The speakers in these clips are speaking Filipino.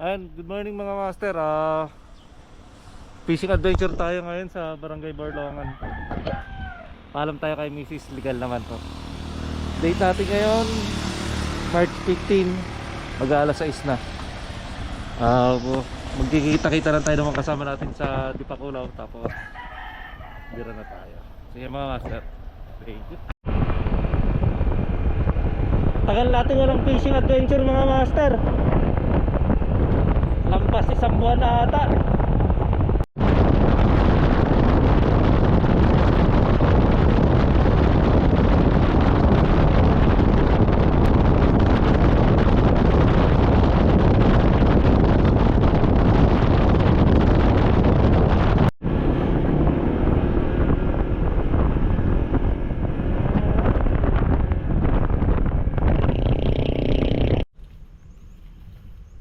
And good morning mga master. Ah, fishing adventure tayo ngayon sa Barangay Barlongan. Paalam tayo kay Mrs. Legal naman to. Date natin ngayon March 15. Mag-aalas 6 na. Uh, magkikita-kita lang tayo naman kasama natin sa Dipakulaw tapos dira na tayo. Sige mga master. Thank you. Tagal natin walang fishing adventure mga master. Lampas isang buwan na ata.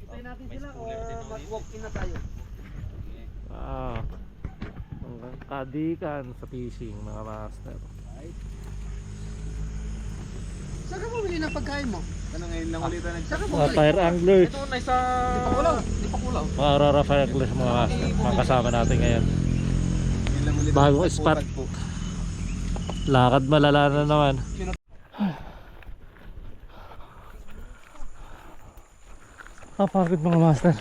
Hintayin natin sila or mag-walk in na tayo. Ah. Kadikan sa fishing mga master. Saan ka bumili ng pagkain mo? Ano ngayon lang ulit na Saan ka Mga bumili? tire anglers. Ito na isa... Di pa kulaw. Di pa kulaw. Mga rara fire anglers mga master. Mga kasama natin ngayon. Ngayon lang ulit Bagong na spot. po. Lakad malala na naman. Kapagod mga master.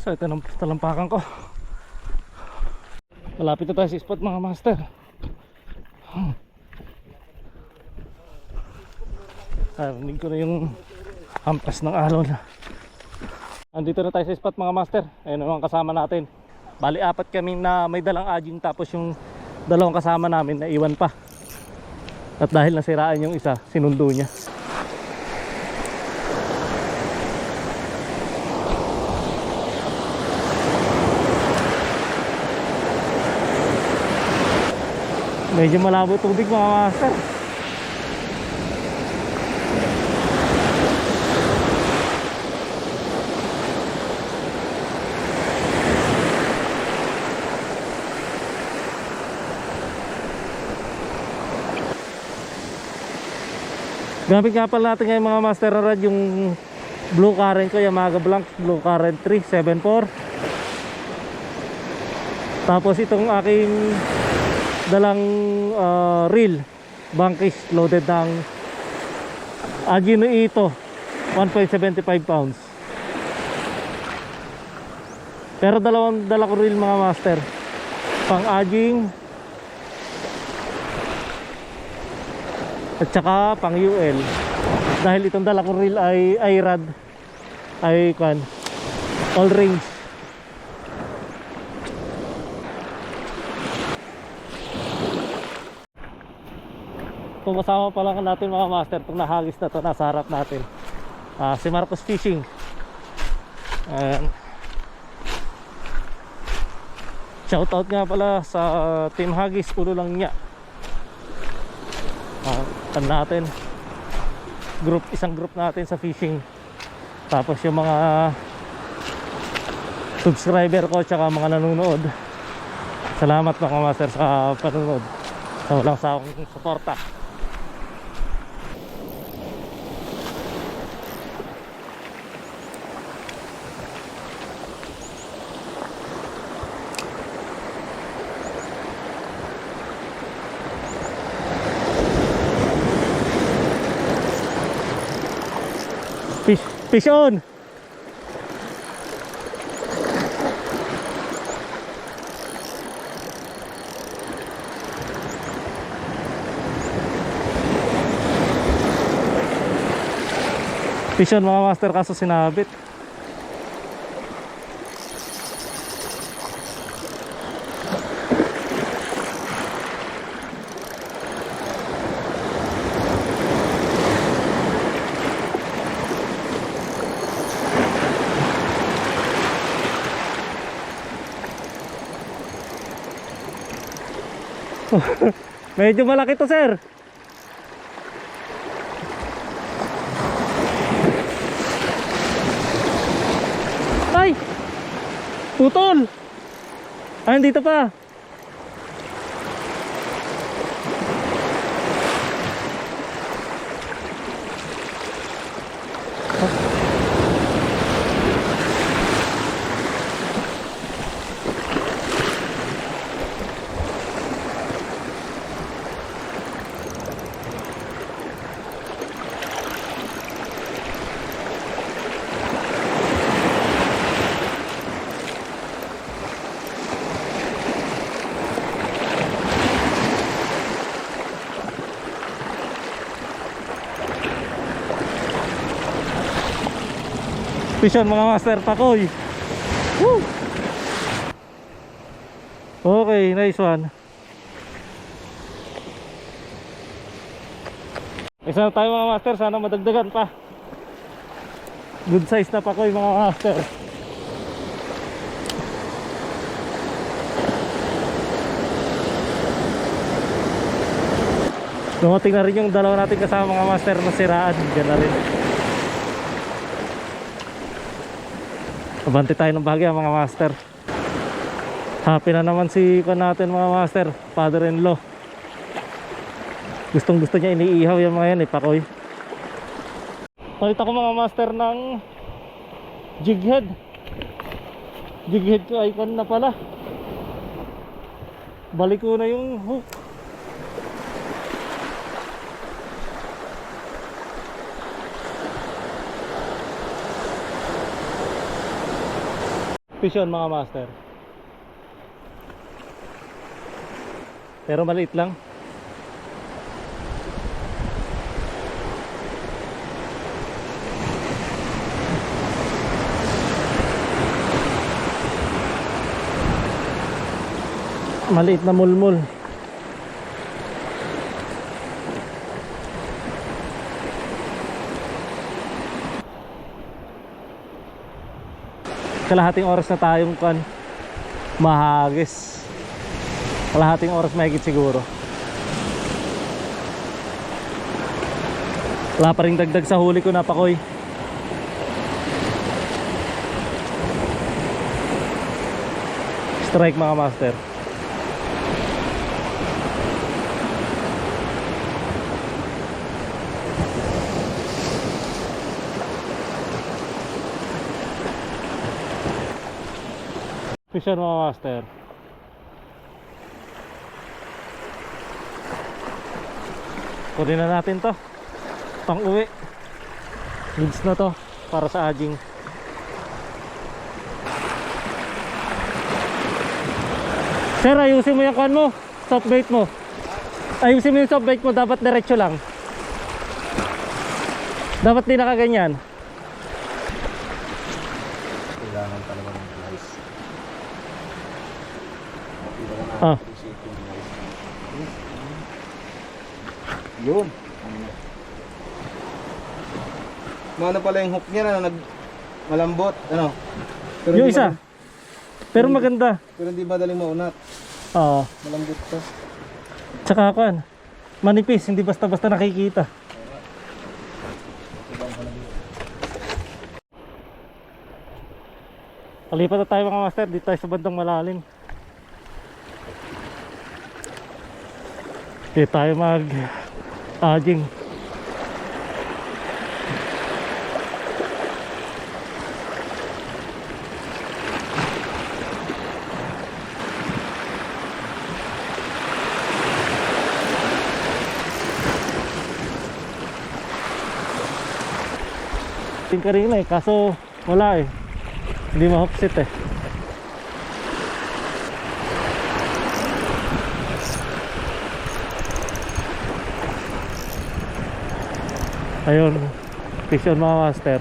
So ito ng talampakan ko. Malapit na tayo sa spot mga master. Narinig ko na yung hampas ng alon. Andito na tayo sa spot mga master. Ayun naman kasama natin. Bali apat kami na may dalang aging tapos yung dalawang kasama namin na iwan pa. At dahil nasiraan yung isa, sinundo niya. Medyo malabo tubig mga master. Gamit nga pala natin ngayon mga master rod yung blue current ko Yamaha Blanc blue current 374 tapos itong aking dalang uh, reel. Bankis loaded ng Agino Ito 1.75 pounds. Pero dalawang dala ko reel mga master. Pang aging. At saka pang UL dahil itong dala kong reel ay IRAD ay kan all range kung kasama pa lang natin mga master itong nahagis na to nasa harap natin. Ah, si Marcos Fishing. Ayan. shoutout nga pala sa Team Hagis ulo lang niya Ah, kan natin. Group isang group natin sa fishing. Tapos yung mga subscriber ko tsaka mga nanonood. Salamat mga master sa panonood. Sa walang sawang suporta fish, on fish on mga master kaso sinabit Medyo malaki to sir. Ay! Putol! Ah, dito pa. Vision mga master pakoy. Woo! Okay, nice one. Isa na tayo mga master, sana madagdagan pa. Good size na pakoy mga master. Dumating na rin yung dalawa natin kasama mga master na siraan. Diyan rin. Abante tayo ng bahagya mga master. Happy na naman si pa natin mga master, father-in-law. Gustong gusto niya iniihaw yung mga yan eh, pakoy. Palit ako mga master ng jig head. Jig head ko icon na pala. Balik ko na yung hook. Fish on mga master. Pero maliit lang. Maliit na mulmul. Kalahating oras na tayong kan mahagis. Kalahating oras mahigit siguro. Wala pa rin dagdag sa huli ko na pakoy. Strike mga master. Fish on mga master. Kunin na natin to. Pang uwi. Needs na to para sa aging. Sir, ayusin mo yung kan mo. Soft bait mo. Ayusin mo yung soft bait mo. Dapat diretso lang. Dapat di nakaganyan. Kailangan talaga ng guys. Ah. Yun. Ano pala yung hook niya na nag malambot, ano? Pero Yung isa. madal- Pero maganda. pero hindi madaling maunat. Oo. Malambot to. Tsaka kan, manipis, hindi basta-basta nakikita. Palipat na tayo mga master, dito tayo sa bandang malalim. Dito tayo mag aging. Ting kanina eh, kaso wala eh. Hindi ma-offset eh. Ayun, fish on mga master.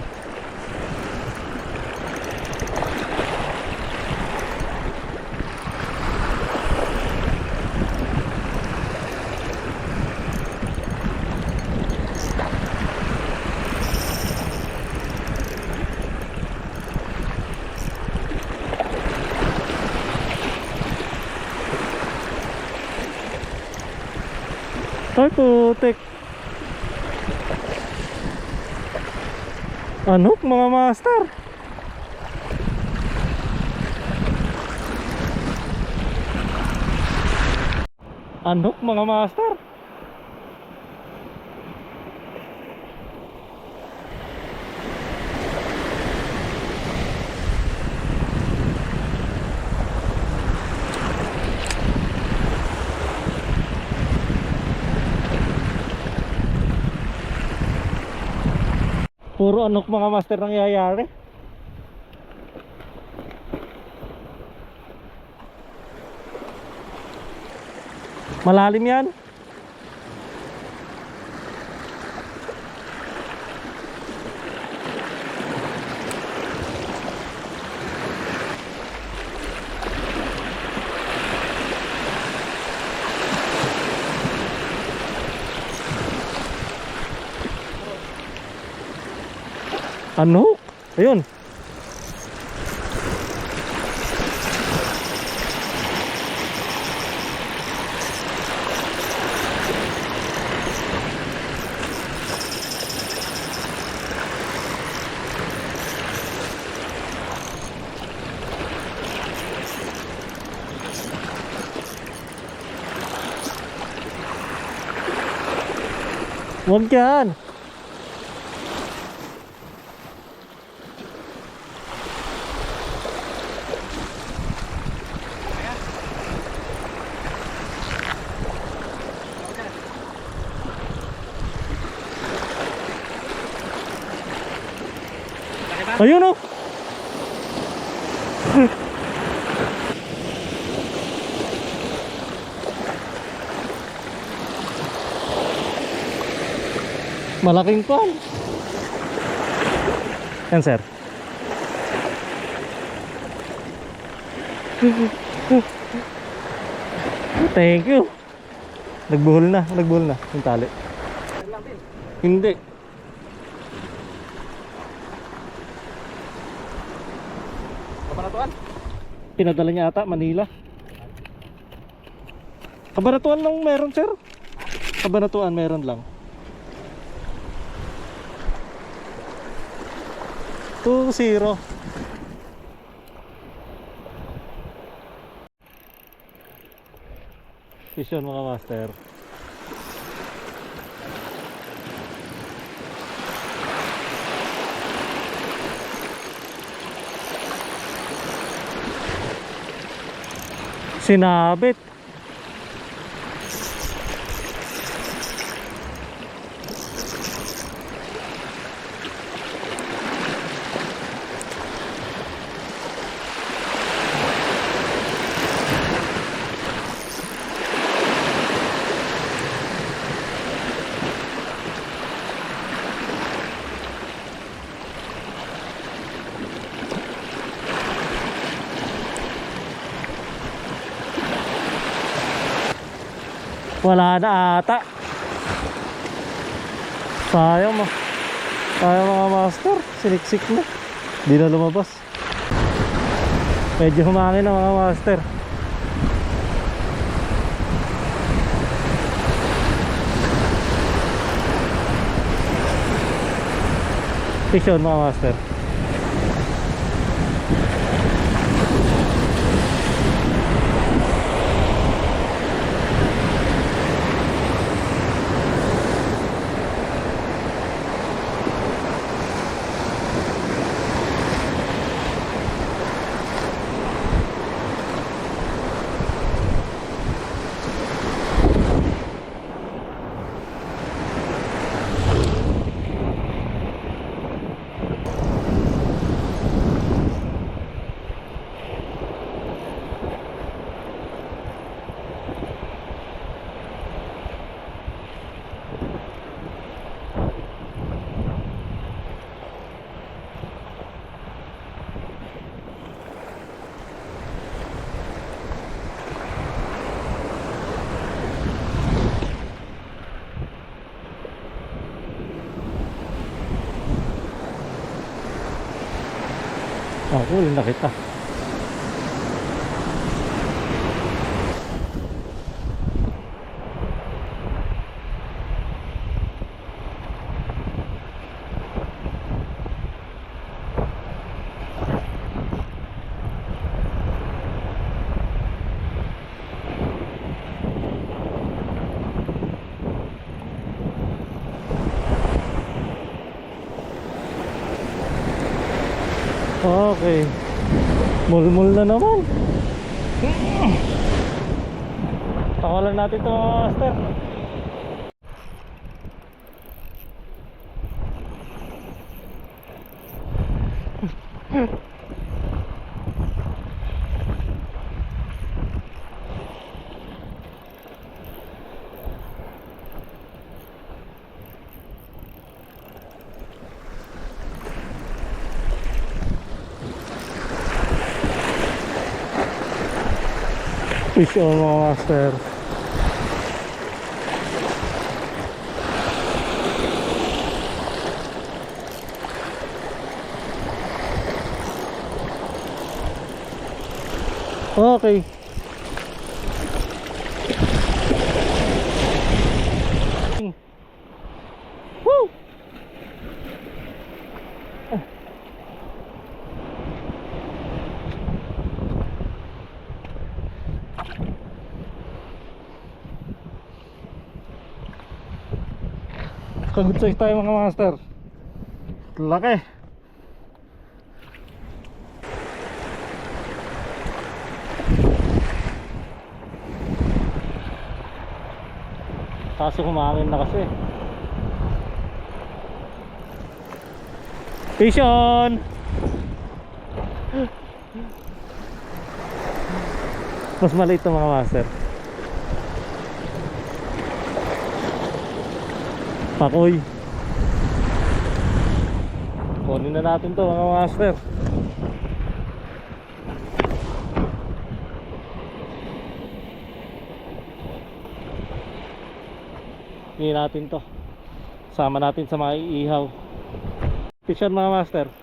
Ay putik. Ano mga master? Anok mga master? Puro anok mga master nangyayari. Malalim yan. Ano? Ayun. Huwag yan. Ayun oh. Malaking pan. Yan sir. Thank you. Nagbuhol na, nagbuhol na yung tali. Hindi. Pinadala niya ata Manila. Kabanatuan lang meron sir. Kabanatuan meron lang. 2-0 Vision mga master Sinabit Wala na ata. Sayang mo. Sayang mga master. Siniksik na. Di na lumabas. Medyo humangin na mga master. Vision mga master. Ako, huli na kita. Okay. Mulmul na naman. Pakawalan natin ito mga master. fish on mga sir okay. Good size tayo mga master. Laki. Kaso kumangin na kasi. Station! Mas maliit to mga master. Pakoy. Kunin na natin to mga master. Hindi natin to. Sama natin sa mga iihaw. Fish mga master.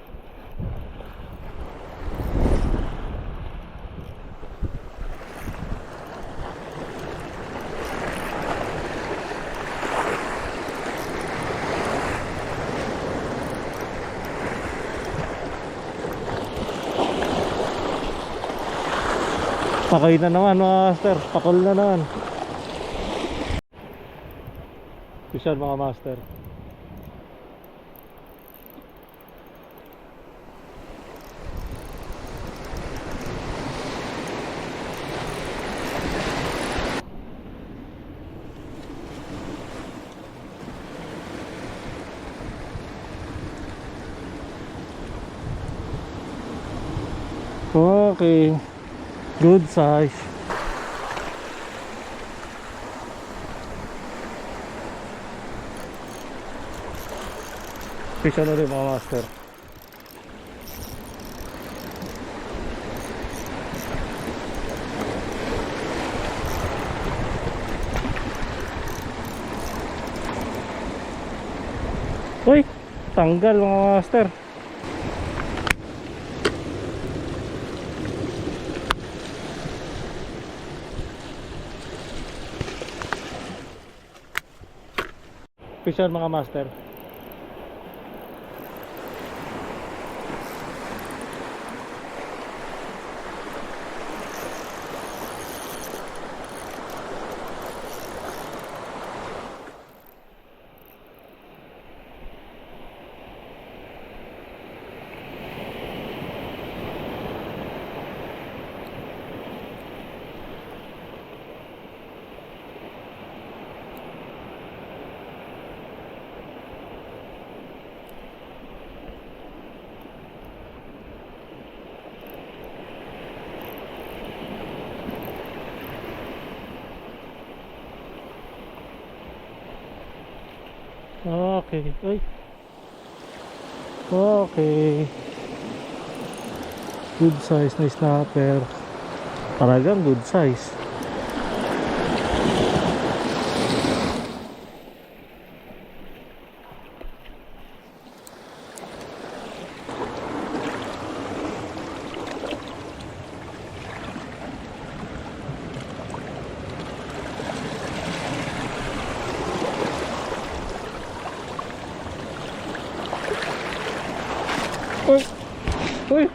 Pakoy na naman mga master. Pakol na naman. On, mga master. Okay. Good size. On ulit mga master. Uy, tanggal mga master. Fish on mga master. Okay. Uy. Okay. Good size na snapper. Talagang good size. Uy! Uy!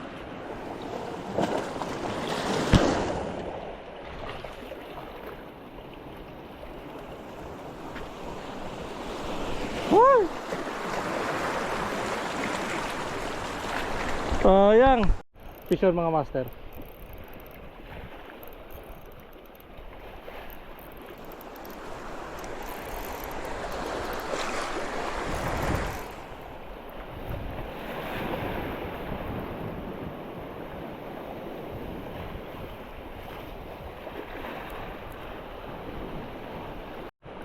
Uy! Sayang! Fish on mga master.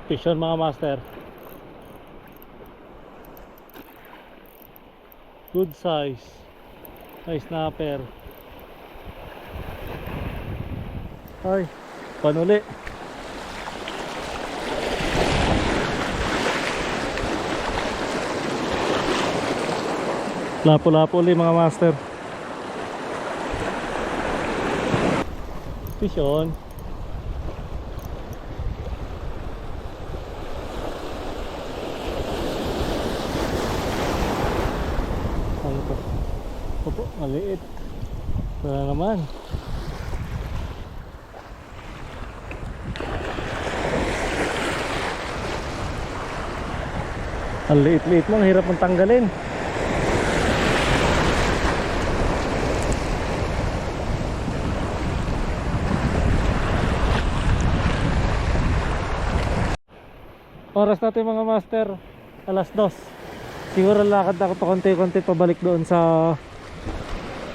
Fish on mga master. Good size. Nice snapper. Ay, panuli. Lapo-lapo ulit mga master. Fish on. Ano to? Opo, maliit. Wala naman. Ang liit-liit mo, hirap mong tanggalin. Oras natin mga master, alas dos. Siguro lakad ako pa konti-konti pabalik doon sa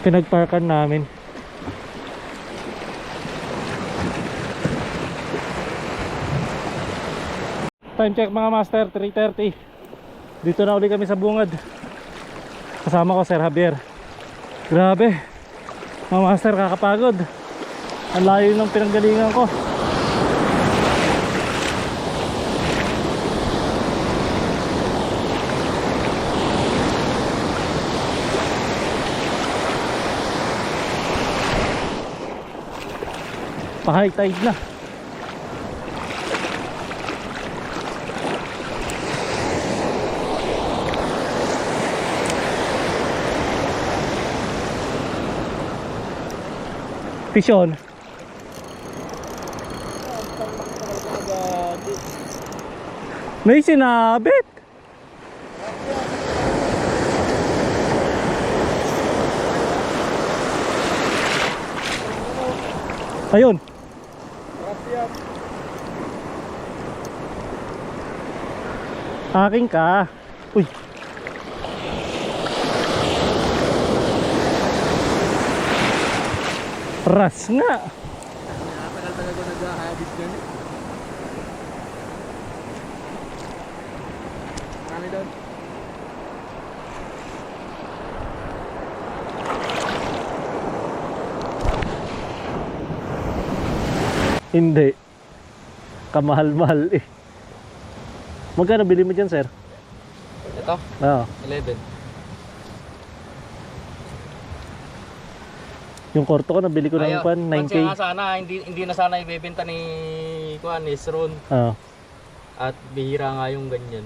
pinagparkan namin. Time check mga master, 3.30 Dito na uli kami sa bungad. Kasama ko Sir Javier. Grabe. Mga master kakapagod. Ang layo ng pinanggalingan ko Pa-high tide na Fish on. May sinabit. Ayun. Aking ka. Uy. Ras nga. Tagal-tagal ko nag-habit dyan eh. Kami doon. Hindi. Kamahal-mahal eh. Magkano bili mo dyan, sir? Ito, Oo. 11. Yung korto ko, nabili ko ng pan, 9K. Kasi nga sana, hindi, hindi na sana ibebenta ni Kuan, ni Sron. Oo. At bihira nga yung ganyan.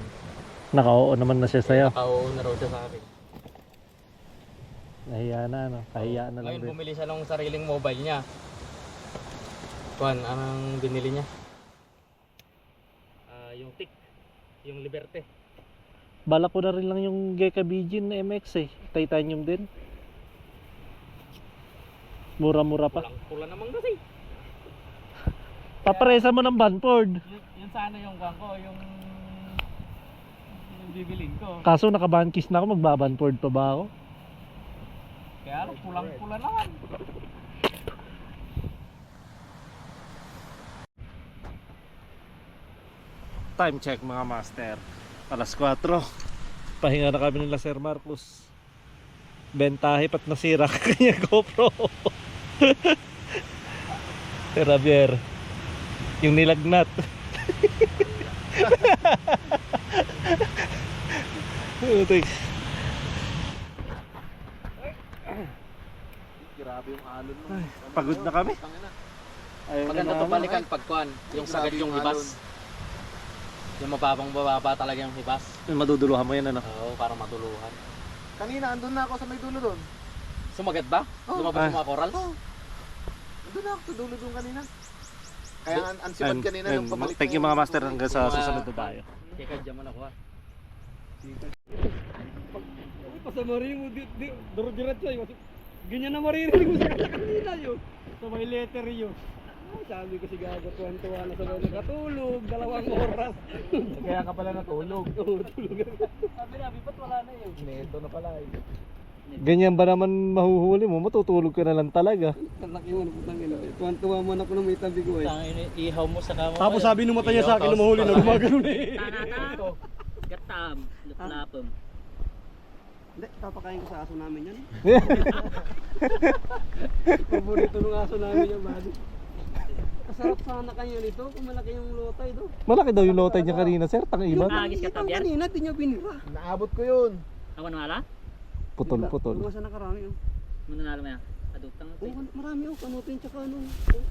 Naka-oo naman na siya sa'yo. Nakao na raw siya sa akin. Nahiya na, ano. Kahiya na lang Ngayon din. bumili siya ng sariling mobile niya. Kuan, anong binili niya? Ah, yung TIC, yung Liberty. Balak ko na rin lang yung Geka Bijin na MX eh. Titanium din. Mura-mura pa. Pulang pula naman kasi. Paparesa mo ng Banford. Yun, yun sana yung kuan ko, yung yung bibilin ko. Kaso nakabankis na ako, magbabanford pa ba ako? Kaya pula naman. Time check mga master. Alas 4. Pahinga na kami nila Sir Marcos. Bentahe pat nasira ka kanya GoPro. Sir Javier. Yung nilagnat. Grabe yung alon mo. Pagod na kami. Ayaw Maganda na to balikan pag kuan, yung yung yung hibas. Yung mababang bababa talaga yung hibas. Maduduluhan mo yan ano. Oo, para matuluhan. Kanina andun na ako sa may dulo doon. Sumagat ba? Oh. Lumabas Ah. yung mga coral? Andun na ako sa dulo doon kanina. Kaya ang ansipad And- kanina and nung pabalik Thank you mga master hanggang sa susunod na tayo. Teka, dyan man ako ha. Pas marinig mo, di, di, duro-diretso yun. Ganyan na maririnig mo sa kanina yun. Sa may letter yun. Sabi ko si Gago, tuwan-tuwa na sa may nakatulog, dalawang oras. Kaya ka pala natulog. Oo, tulog ako. Sabi na, bipat wala na yun. Neto na pala eh. Ganyan ba naman mahuhuli mo? Matutulog ka na lang talaga. Ang laki mo, putang ina. Tuwan-tuwa man ako ng may tabi ko eh. Tangin, ihaw mo sa kama. Tapos sabi nung mata niya sa akin na mahuli na gumagano na eh. Gatam, luplapom. Hindi, papakain ko sa aso namin yan. Paborito ng aso namin yan, buddy. Kasarap sana kayo nito kung malaki yung lotay do. Malaki daw yung lotay niya kanina, sir. Tang iba. Agis ka tabi Kanina, di nyo binira. Naabot ko yun. Ako nangala? Putol-putol. Mga sa nakarami oh. Mananalo mo yan. Adutang Oo, marami oh, kanutin tsaka ano. oh.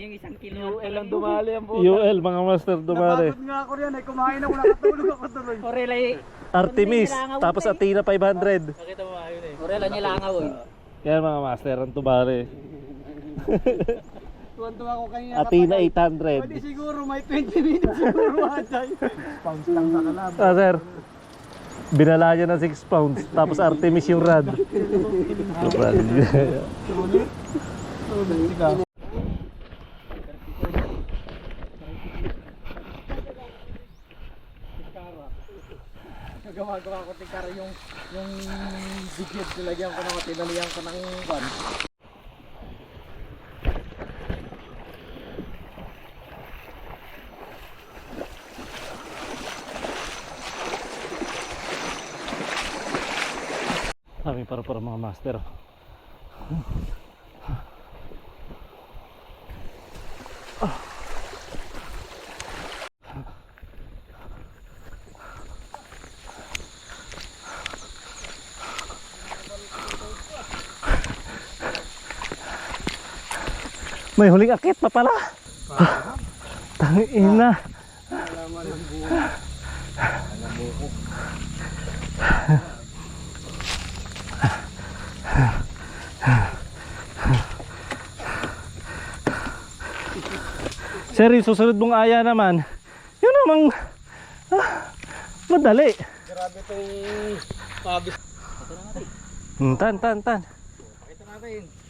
Yung isang kilo. UL ang dumali ang buta. UL mga master dumare. Napagod nga ako riyan ay kumain ako nakatulog ako tuloy. Orela Artemis, tapos Athena 500. Nakita mo ayun eh. Orela nilangaw eh. Yan mga master, ang tumare. Tuwan-tuwa ako kanina. Athena Pwede 800. siguro may 20 minutes siguro matay. Pounds lang sa kalab. Ah, sir. Binala niya ng 6 pounds. Tapos Artemis yung rad. Rad. Gagawa-gawa ko tikara yung yung bigid nilagyan ko ng tinalian ko ng ban. Kami para para mga master. May huling akit pa pala. Tangin na. Sir, yung susunod mong aya naman, yun namang ah, madali. Grabe itong pabis. Hmm, tan, tan, tan. Pakita natin.